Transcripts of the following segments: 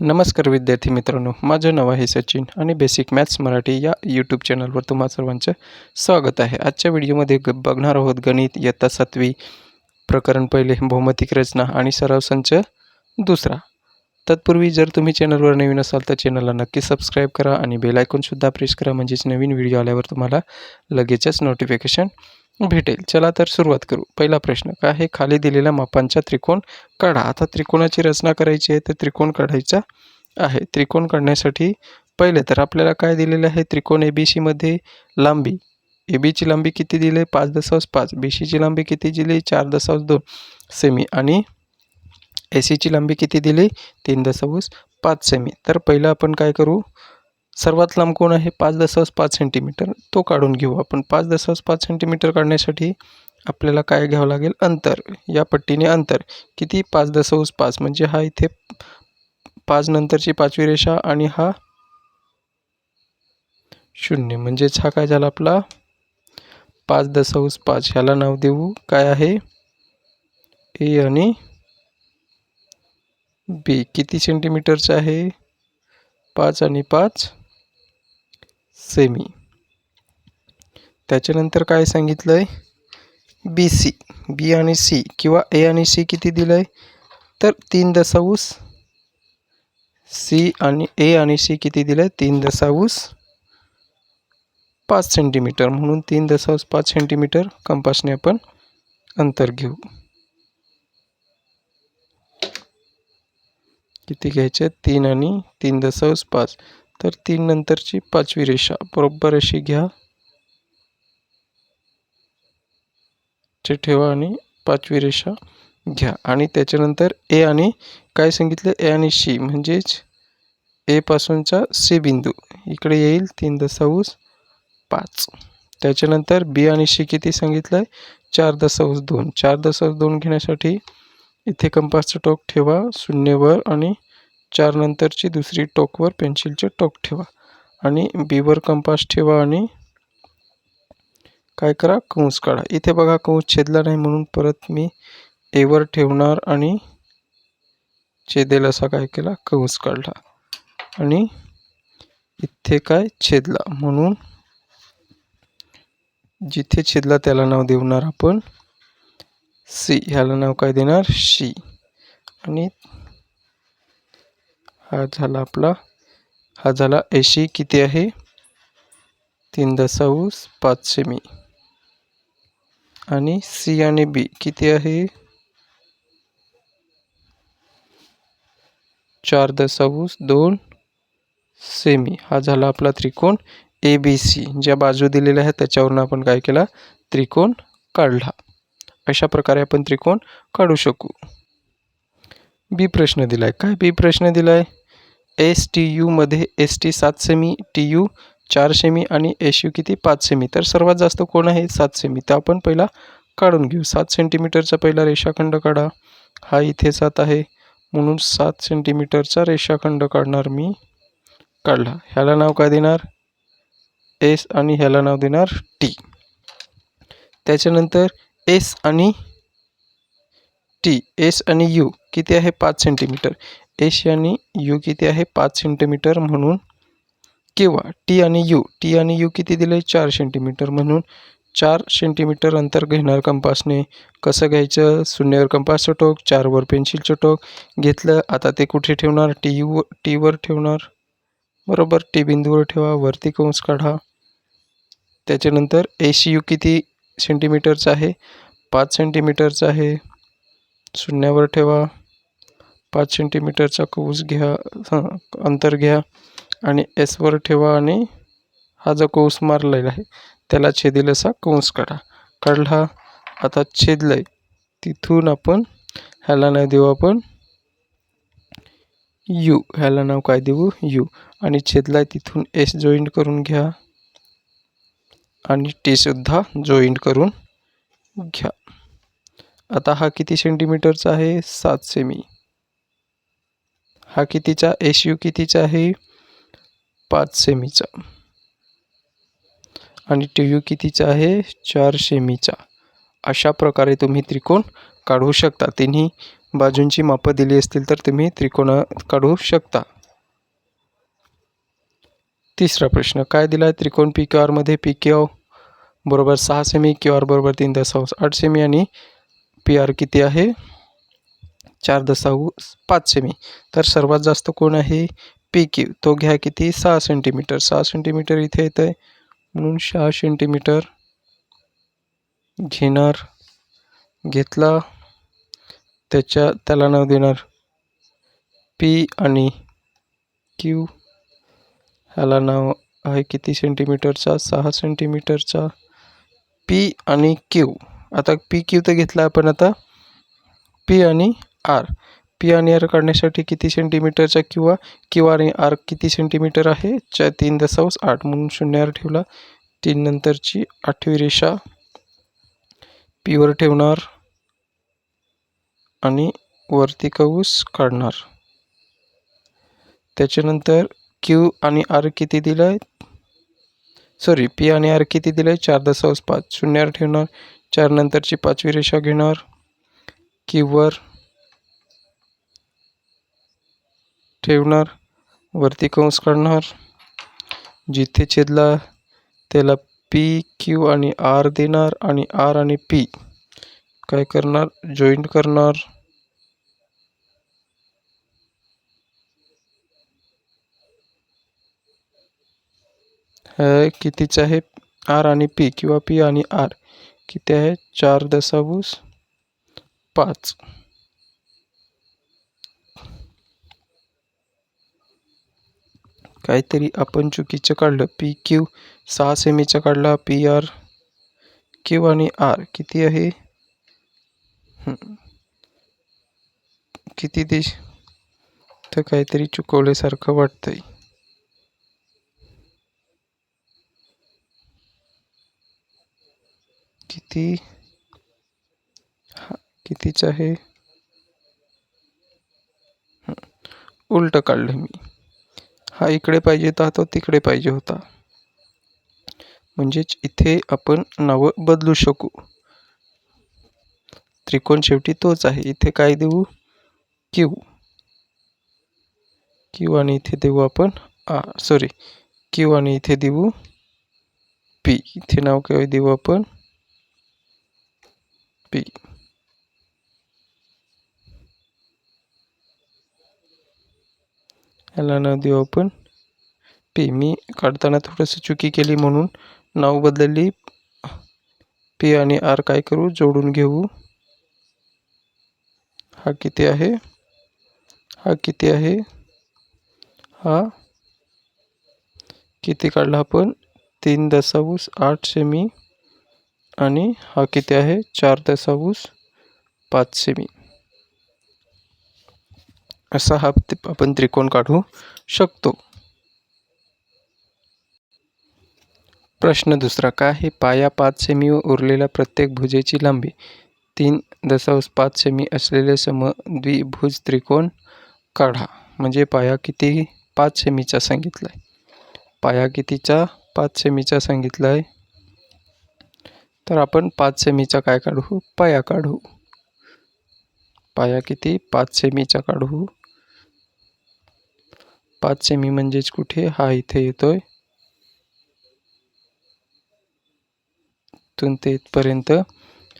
नमस्कार विद्यार्थी मित्रांनो माझं नाव आहे सचिन आणि बेसिक मॅथ्स मराठी या यूट्यूब चॅनलवर तुम्हा सर्वांचं स्वागत आहे. आजच्या व्हिडिओमध्ये ग बघणार आहोत गणित इयत्ता सातवी प्रकरण पहिले भौमतिक रचना आणि सराव संच दुसरा. तत्पूर्वी जर तुम्ही चॅनलवर नवीन असाल तर चॅनलला नक्की सबस्क्राईब करा आणि बेल आयकॉनसुद्धा प्रेस करा म्हणजेच नवीन व्हिडिओ आल्यावर तुम्हाला लगेचच नोटिफिकेशन भेटेल. चला तर सुरुवात करू. पहिला प्रश्न काय आहे खाली दिलेल्या मापांचा त्रिकोण काढा? आता त्रिकोणाची रचना करायची आहे तर त्रिकोण काढायचा आहे. त्रिकोण काढण्यासाठी पहिले तर आपल्याला काय दिलेलं आहे? त्रिकोण ए बी सीमध्ये लांबी. ए बीची लांबी किती दिली? आहे पाच दशांश पाच. बी सीची लांबी किती दिली? चार दशांश दोन. सेमी आणि ए सीची लांबी किती दिली? तीन दशांश पाच. सेमी तर पहिलं आपण काय करू? सर्वात लांब कोण आहे? पाच दशांश पाच सेंटीमीटर तो काढून घेऊ आपण. पाच दशांश पाच सेंटीमीटर काढण्यासाठी आपल्याला काय घ्यावं लागेल? अंतर. या पट्टीने अंतर. किती? पाच दशांश पाच. म्हणजे हा इथे पाच नंतरची पाचवी रेषा आणि हा शून्य. म्हणजेच हा काय झाला आपला? पाच दशांश पाच. ह्याला नाव देऊ. काय आहे? ए आणि बी. किती सेंटीमीटरचं आहे? पाच आणि पाच. सेमी त्याच्यानंतर काय सांगितलं आहे बी सी बी आणि सी किंवा ए आणि सी किती दिलं आहे तर तीन दशांश सी आणि ए आणि सी किती दिलं आहे तीन दशांश पाच सेंटीमीटर म्हणून तीन दशांश पाच सेंटीमीटर कंपासने आपण अंतर घेऊ. किती घ्यायचे? तीन आणि तीन दशांश पाच. तर तीन नंतरची पाचवी रेषा. बरोबर अशी घ्या. चे ठेवा आणि पाचवी रेषा घ्या. आणि त्याच्यानंतर ए आणि काय सांगितलं? ए आणि शी. म्हणजेच एपासूनचा सी बिंदू. इकडे येईल तीन दसाऊस पाच. त्याच्यानंतर बी आणि शी किती सांगितलं आहे चार दसाऊस दोन. चार दशांश दोन घेण्यासाठी इथे कंपासचं टोक ठेवा. शून्यवर आणि चारनंतरची दुसरी टोकवर पेन्सिलचे टोक ठेवा आणि बीवर कंपास ठेवा आणि काय करा कंस काढा. इथे बघा कंस छेदला नाही म्हणून परत मी एवर ठेवणार आणि छेदेल असा काय केला कंस काढला. आणि इथे काय छेदला म्हणून जिथे छेदला त्याला नाव देणार आपण सी ह्याला नाव काय देणार? शी आणि हा झाला आपला. हा झाला एशी किती आहे? तीन दशांश पाच सेमी आणि सी आणि बी किती आहे? चार दशांश दोन सेमी. हा झाला आपला त्रिकोण ए बी सी. ज्या बाजू दिलेल्या आहेत त्याच्यावरून आपण काय केला? त्रिकोण काढला. अशा प्रकारे आपण त्रिकोण काढू शकू. बी प्रश्न दिलाय. काय बी प्रश्न दिलाय? एस टी यूमध्ये एस टी सात सेमी टी यू चार सेमी आणि एस यू किती? पाच सेमी. तर सर्वात जास्त कोण आहे? सात सेमी. तर आपण पहिला काढून घेऊ. सात सेंटीमीटरचा पहिला रेषाखंड काढा. हा इथे सात आहे. म्हणून सात सेंटीमीटरचा रेषाखंड काढणार मी. काढला. ह्याला नाव काय देणार? एस आणि ह्याला नाव देणार टी. त्याच्यानंतर एस आणि टी. एस आणि यू किती आहे? पाच सेंटीमीटर एश आणि यू किती आहे? पाच सेंटीमीटर म्हणून. किंवा टी आणि यू. टी आणि यू किती दिले? चार सेंटीमीटर म्हणून. चार सेंटीमीटर अंतर घेणार कंपासने. कसं घ्यायचं? शून्यावर कंपासचं टोक चारवर पेन्सिलचं टोक घेतलं आता ते कुठे ठेवणार? टी यू टीवर ठेवणार. बरोबर टी बिंदूवर ठेवा वरती कंस काढा. त्याच्यानंतर ए सी यू किती सेंटीमीटरचं आहे? पाच सेंटीमीटरचं आहे. शून्यावर ठेवा. पाच सेंटीमीटरचा कोस घ्या अंतर घ्या आणि एसवर ठेवा आणि हा जो कोस मारलेला आहे त्याला छेदेल असा कंस काढा. काढला आता छेदलं आहे तिथून आपण ह्याला नाही देऊ आपण यू ह्याला नाव काय देऊ? यू आणि छेदलाय तिथून एस जॉईंट करून घ्या. आणि टीसुद्धा जॉईंट करून घ्या. आता हा किती सेंटीमीटरचा आहे? सात सेमी हा कितीचा? एस यू कितीचा आहे? पाच सेमीचा. आणि टी यू कितीचा आहे? चार सेमीचा. अशा प्रकारे तुम्ही त्रिकोण काढू शकता. तिन्ही बाजूंची मापं दिली असतील तर तुम्ही त्रिकोण काढू शकता. तिसरा प्रश्न काय दिला आहे त्रिकोण पी क्यू आरमध्ये पी क्यू बरोबर सहा सेमी क्यू आर बरोबर तीन दशांश. आठ सेमी आणि पी आर किती आहे? चार दशांश पाच सेमी. तर सर्वात जास्त कोण आहे? पी क्यू तो घ्या किती? सहा सेंटीमीटर सहा सेंटीमीटर इथे येतं आहे म्हणून सहा सेंटीमीटर घेणार. घेतला. त्याच्या त्याला नाव देणार. पी आणि क्यू. ह्याला नाव आहे किती सेंटीमीटरचा सहा सेंटीमीटरचा पी आणि क्यू. आता पी क्यू तर घेतला आपण आता. पी आणि आर. पी आणि आर काढण्यासाठी किती सेंटीमीटरचा किंवा क्यू आणि आर किती सेंटीमीटर आहे? च्या तीन दशांश आठ म्हणून शून्य आर ठेवला. तीन नंतरची आठवी रेषा पीवर ठेवणार आणि वरती कौस काढणार. त्याच्यानंतर क्यू आणि आर किती दिलं आहे सॉरी पी आणि आर किती दिलं आहे चार दशांश पाच. शून्यावर ठेवणार. चार नंतरची पाचवी रेषा घेणार. क्यूवर ठेवणार वरती कंस काढणार. जिथे छेदला त्याला पी क्यू आणि आर देणार आणि आर आणि पी काय करणार? जॉईंट करणार. कितीचं आहे? आर आणि पी किंवा पी आणि आर किती आहे? चार दसावूस पाच. काहीतरी आपण चुकीचं काढलं. पी क्यू सहा सेमीचा काढला. पी आर क्यू आणि आर किती आहे? किती देश? तर काहीतरी चुकवल्यासारखं वाटतंय. किती? हा कितीच आहे? उलट काढलं मी. हा इकडे पाहिजे होता तो तिकडे पाहिजे होता. म्हणजेच इथे आपण नावं बदलू शकू. त्रिकोण शेवटी तोच आहे. इथे काय देऊ? क्यू. क्यू आणि इथे देऊ आपण आ. सॉरी क्यू आणि इथे देऊ पी. इथे नाव काय देऊ आपण? पी. ह्याला नाव देऊ आपण पी मी काढताना थोडंसं चुकी केली म्हणून नाव बदलली. पी आणि आर काय करू? जोडून घेऊ. हा किती आहे? हा किती आहे? हा. किती काढला आपण? तीन दशांश आठ सेमी आणि हा किती आहे? चार दशांश पाच सेमी असा हा आपण त्रिकोण काढू शकतो. प्रश्न दुसरा काय आहे पाया पाच सेमी व उरलेल्या प्रत्येक भुजेची लांबी? तीन दशांश पाच सेमी असलेले समद्विभुज त्रिकोण काढा. म्हणजे पाया किती पाच सेमीचा सांगितला आहे पाया कितीचा पाच सेमीचा सांगितला आहे तर आपण पाच सेमीचा काय काढू? पाया काढू. पाया किती? पाच सेमीचा काढू. पाच सेमी म्हणजेच कुठे? हा इथे येतोय. इथून ते इथपर्यंत.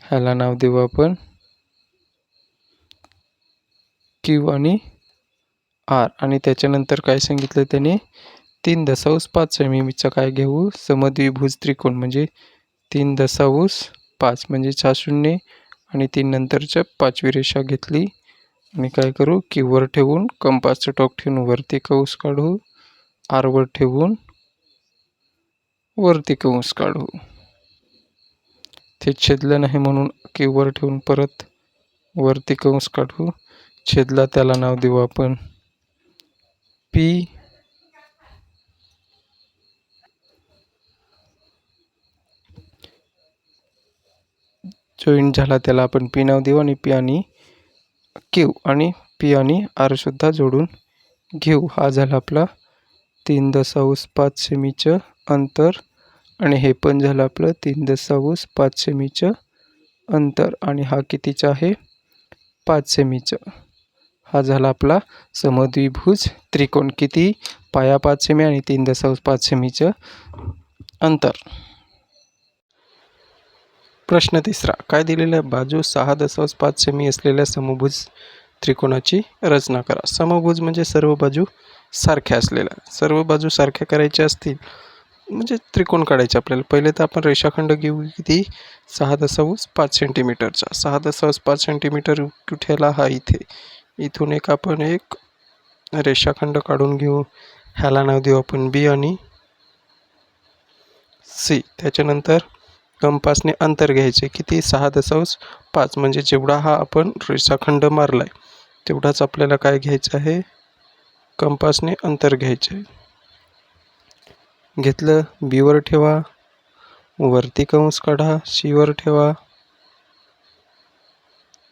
ह्याला नाव देऊ आपण. क्यू आणि आर आणि त्याच्यानंतर काय सांगितलं त्याने? तीन दशांश पाच सेमीचा काय घेऊ? समद्विभुज त्रिकोण म्हणजे तीन दशांश पाच म्हणजे चा शून्य. आणि तीन नंतरच्या पाचवी रेषा घेतली. आणि काय करू वर ठेवून कंपासचं टोक ठेवून वरती कंस काढू, आरवर ठेवून वरती कंस काढू. ते छेदलं नाही म्हणून वर ठेवून परत वरती कंस काढू. छेदला त्याला नाव देऊ आपण. पी. जॉईंट झाला त्याला आपण पी नाव देऊ आणि पी आणि क्यू आणि पी आणि आरसुद्धा जोडून घेऊ. हा झाला आपला तीन दशांश पाच सेमीचं अंतर आणि हे पण झालं आपलं तीन दशांश पाच सेमीचं अंतर आणि हा कितीचा आहे? पाच सेमीचं हा झाला आपला समद्विभुज त्रिकोण किती? पाया पाच सेमी आणि तीन दशांश पाच सेमीचं अंतर. प्रश्न तिसरा. काय दिलेल्या बाजू सहा दशांश पाच सेमी असलेल्या समभुज त्रिकोणाची रचना करा. समभुज म्हणजे सर्व बाजू सारख्या असलेल्या. सर्व बाजू सारख्या करायच्या असतील म्हणजे त्रिकोण काढायचे आपल्याला. पहिले तर आपण रेषाखंड घेऊ. किती? सहा दशांश पाच सेंटीमीटरचा. सहा दशांश पाच सेंटीमीटर कुठेला? हा इथे. इथून एक आपण एक रेषाखंड काढून घेऊ. ह्याला नाव देऊ आपण बी आणि सी. त्याच्यानंतर कंपासने अंतर घ्यायचे किती सहा दशांश पाच. म्हणजे जेवढा हा आपण रेषाखंड मारला आहे तेवढाच आपल्याला काय घ्यायचं आहे? कंपासने अंतर घ्यायचे. घेतलं बीवर ठेवा. वरती कंस काढा सीवर ठेवा.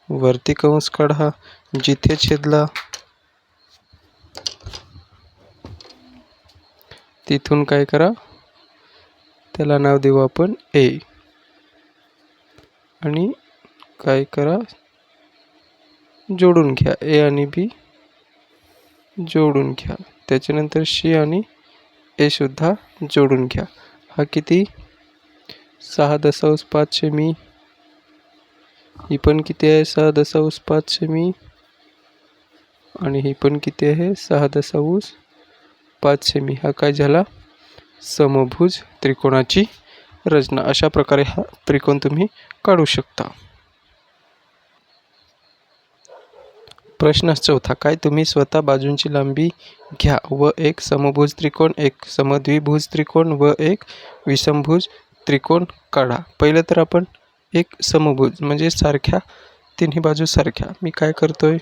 वरती कंस काढा जिथे छेदला. तिथून काय करा? त्याला नाव देऊ आपण ए आणि काय करा? जोडून घ्या. ए आणि बी जोडून घ्या. त्याच्यानंतर शी आणि एसुद्धा जोडून घ्या. हा किती? सहा दशांश पाचशे मी. ही पण किती आहे? सहा दशांश पाचशे मी. आणि ही पण किती आहे? सहा दशांश पाचशे मी. हा काय झाला? समभुज त्रिकोणाची रचना अशा प्रकारे हा त्रिकोण तुम्ही काढू शकता. प्रश्न चौथा काय तुम्ही स्वतः बाजूंची लांबी घ्या व एक समभुज त्रिकोण एक समद्विभुज त्रिकोण व एक विषमभुज त्रिकोण काढा. पहिलं तर आपण एक समभुज म्हणजे सारख्या तिन्ही बाजू सारख्या. मी काय करतोय?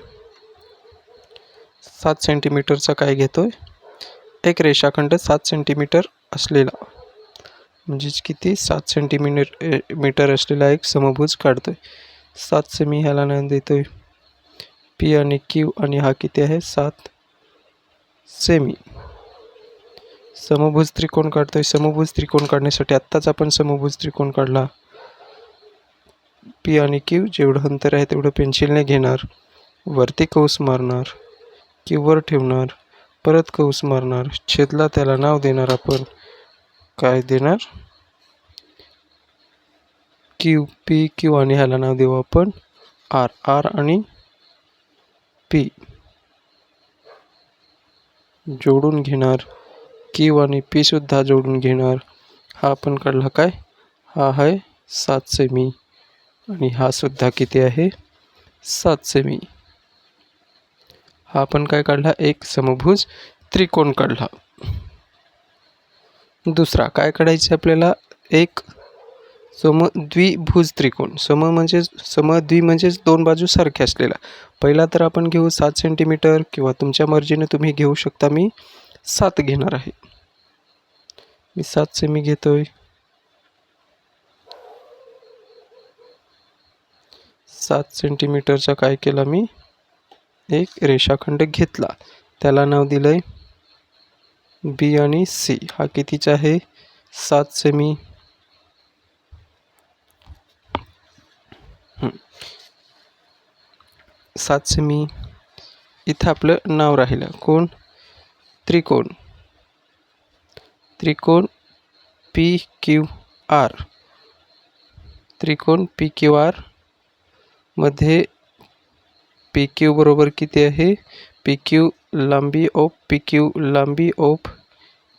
सात सेंटीमीटरचा काय घेतोय? एक रेषाखंड सात सेंटीमीटर असलेला. म्हणजेच किती सात सेंटीमीटर मीटर असलेला एक समभुज काढतो आहे सात सेमी ह्याला नाव देतोय. पी आणि क्यू आणि हा किती आहे? सात सेमी समभुज त्रिकोण काढतोय. समभुज त्रिकोण काढण्यासाठी आत्ताच आपण समभुज त्रिकोण काढला. पी आणि क्यू जेवढं अंतर आहे तेवढं पेन्सिलने घेणार. वरती कौस मारणार. क्यूवर ठेवणार. परत कौस मारणार. छेदला त्याला नाव देणार आपण. काय देणार? क्यू पी क्यू आणि ह्याला नाव देऊ आपण. आर आर आणि पी जोडून घेणार. क्यू आणि पी सुद्धा जोडून घेणार. हा आपण काढला काय? हा आहे सात सेमी आणि हा सुद्धा किती आहे? सात सेमी हा आपण काय काढला? एक समभुज त्रिकोण काढला. दुसरा काय काढायचे आपल्याला? एक सम द्विभुज त्रिकोण. सम म्हणजे समद्वि म्हणजेच दोन बाजू सारखे असलेला. पहिला तर आपण घेऊ सात सेंटीमीटर किंवा तुमच्या मर्जीने तुम्ही घेऊ शकता. मी सात घेणार आहे. मी सात सेमी घेतोय. सात सेंटीमीटरचा काय केला मी? एक रेषाखंड घेतला. त्याला नाव दिलंय बी आणि सी. हा कितीचा आहे? सात सेमी सात सेमी इथं आपलं नाव राहिलं. कोण? त्रिकोण. त्रिकोण पी क्यू आर. त्रिकोण पी क्यू आरमध्ये पी क्यू बरोबर किती आहे? पी क्यू लांबी ऑफ पी क्यू लांबी ऑफ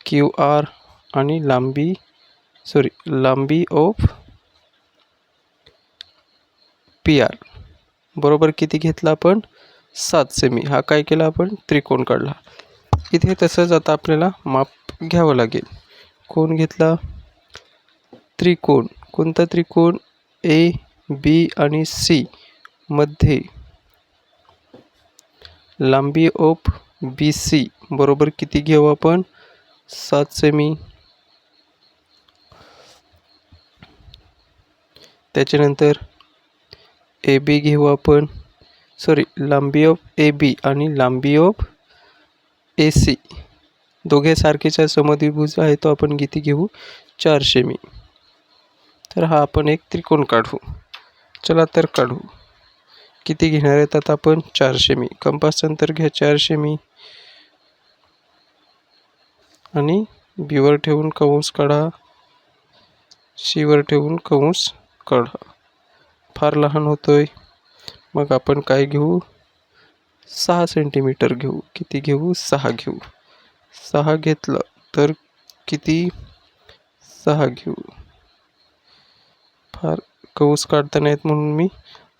क्यू आर आणि लांबी सॉरी लांबी ऑफ पी आर. बरोबर किती घेतला आपण? सात सेमी हा काय केला आपण? त्रिकोण काढला. इथे तसंच आता आपल्याला माप घ्यावं लागेल. कोण घेतला? त्रिकोण. कोणता त्रिकोण? ए बी आणि सी मध्ये लांबी ऑफ बी सी बरोबर किती घेऊ आपण? सात सेमी त्याच्यानंतर ए बी घेऊ आपण. सॉरी लांबी ऑफ ए बी आणि लांबी ऑफ ए सी दोघे सारखेच्या समद्विभुज आहे तो आपण किती घेऊ? चारशे मी तर हा आपण एक त्रिकोण काढू. चला तर काढू. किती घेणार आहेत आता आपण? चारशे मी. कंपासचं अंतर घ्या चारशे मी. आणि बीवर ठेवून कंस काढा. सीवर ठेवून कंस काढा. फार लहान होतोय. मग आपण काय घेऊ? सहा सेंटीमीटर घेऊ. किती घेऊ? सहा घेऊ. सहा घेतलं तर किती? सहा घेऊ. फार कौस काढता नाहीत म्हणून मी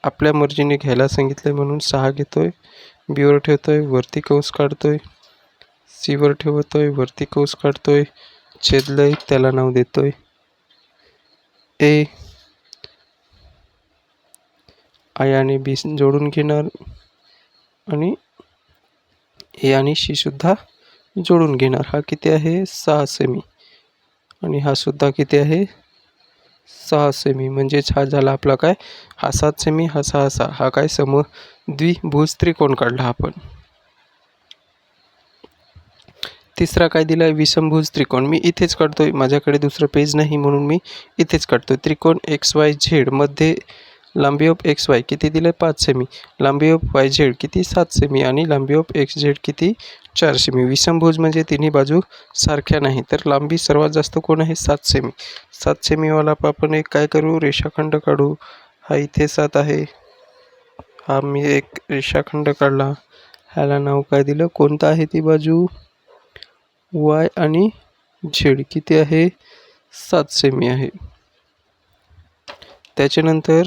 आपल्या मर्जीने घ्यायला सांगितलं म्हणून सहा घेतो आहे बीवर आहे वरती कंस काढतोय सीवर आहे वरती कंस छेदलं छेदलंय त्याला नाव देतो आहे ए आय आणि बी जोडून घेणार आणि ए आणि शीसुद्धा जोडून घेणार. हा किती आहे? सहा सेमी आणि हा सुद्धा किती आहे? सहा सेमी. म्हणजेच हा झाला आपला काय? हा सात सेमी हा सहा सहा हा काय सम? द्विभुज त्रिकोण काढला आपण? तिसरा काय दिला आहे विषमभुज त्रिकोण. मी इथेच काढतोय. माझ्याकडे दुसरं पेज नाही म्हणून मी इथेच काढतोय. त्रिकोण एक्स वाय झेडमध्ये लांबी ऑफ एक्स वाय किती दिलं? पाच सेमी. लांबी ऑफ वाय झेड किती? सात सेमी. आणि लांबी ऑफ एक्स झेड किती? चार सेमी. विषमभुज म्हणजे तिन्ही बाजू सारख्या नाही तर लांबी सर्वात जास्त कोण आहे? सात सेमी. सात सेमीवाला आपण एक काय करू? रेषाखंड काढू. हा इथे सात आहे. हा मी एक रेषाखंड काढला. ह्याला नाव काय दिलं? कोणतं आहे ती बाजू? वाय आणि झेड किती आहे? सात सेमी आहे. त्याच्यानंतर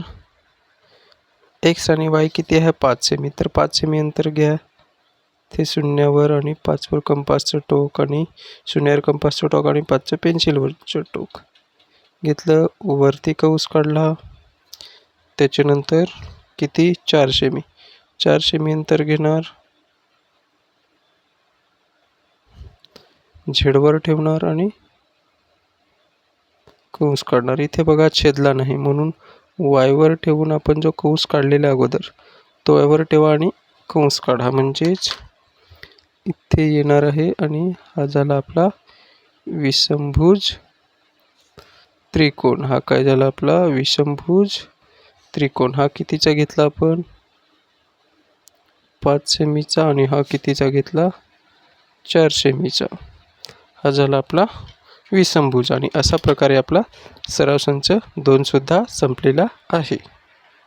एक्स आणि वाय किती आहे? पाच सेमी. तर पाच सेमी अंतर घ्या. ते शून्यावर आणि पाचवर कंपासचं टोक आणि शून्यावर कंपासचं टोक आणि पाचचं पेन्सिलवरचं टोक. घेतलं. वरती कौस काढला. त्याच्यानंतर किती? चारशे मी चारशे मी अंतर घेणार. झेडवर ठेवणार आणि कंस काढणार. इथे बघा छेदला नाही म्हणून वायवर ठेवून आपण जो कंस काढलेला अगोदर तो वायवर ठेवा आणि कंस काढा. म्हणजेच इथे येणार आहे आणि हा झाला आपला विषमभुज त्रिकोण. हा काय झाला आपला विषमभुज त्रिकोण. हा कितीचा घेतला आपण? पाच सेमीचा आणि हा कितीचा घेतला? चार सेमीचा. हा झाला आपला विषमभुज आणि अशा प्रकारे आपला सराव संच दोनसुद्धा संपलेला आहे.